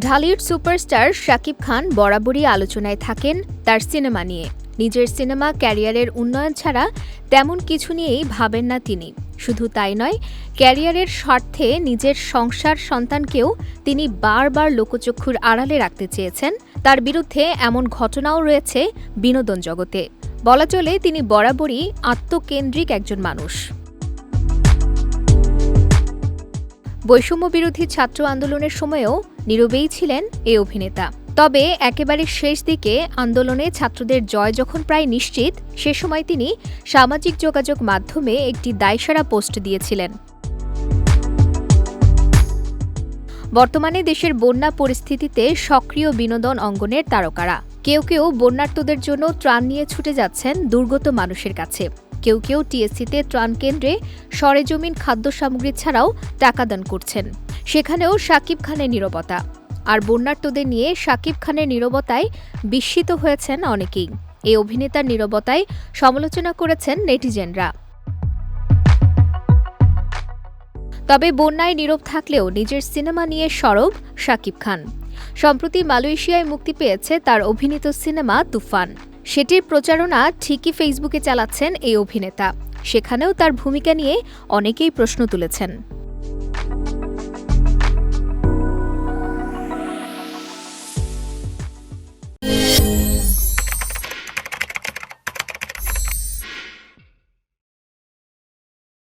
Dhallywood superstar Shakib Khan বরাবরই আলোচনায় থাকেন তার সিনেমা নিয়ে। নিজের সিনেমা ক্যারিয়ারের উন্নয়ন ছাড়া তেমন কিছু নিয়েই ভাবেন না তিনি। শুধু তাই নয়, ক্যারিয়ারের স্বার্থে নিজের সংসার সন্তানকেও তিনি বারবার লোকচক্ষুর আড়ালে রাখতে চেয়েছেন। তার বিরুদ্ধে এমন ঘটনাও রয়েছে বিনোদন জগতে। বলা চলে, তিনি বরাবরই আত্মকেন্দ্রিক একজন মানুষ। বৈষম্য বিরোধী ছাত্র আন্দোলনের সময়েও নীরবেই ছিলেন এই অভিনেতা। তবে একেবারে শেষ দিকে আন্দোলনে ছাত্রদের জয় যখন প্রায় নিশ্চিত, সে সময় তিনি সামাজিক যোগাযোগ মাধ্যমে একটি দায়সারা পোস্ট দিয়েছিলেন। বর্তমানে দেশের বন্যা পরিস্থিতিতে সক্রিয় বিনোদন অঙ্গনের তারকারা। কেউ কেউ বন্যার্তদের জন্য ত্রাণ নিয়ে ছুটে যাচ্ছেন দুর্গত মানুষের কাছে। কেউ কেউ টিএসসিতে ত্রাণ কেন্দ্রে সরেজমিন খাদ্য সামগ্রী ছাড়াও টাকা দান করছেন। সেখানেও সাকিব খানের নীরবতা। আর বন্যার্তদের নিয়ে শাকিব খানের নীরবতায় বিস্মিত হয়েছেন অনেকেই। এই অভিনেতার নীরবতায় সমালোচনা করেছেন নেটিজেনরা। তবে বন্যায় নীরব থাকলেও নিজের সিনেমা নিয়ে সরব শাকিব খান। সম্প্রতি মালয়েশিয়ায় মুক্তি পেয়েছে তার অভিনীত সিনেমা তুফান। সেটির প্রচারণা ঠিকই ফেসবুকে চালাচ্ছেন এই অভিনেতা। সেখানেও তার ভূমিকা নিয়ে অনেকেই প্রশ্ন তুলেছেন।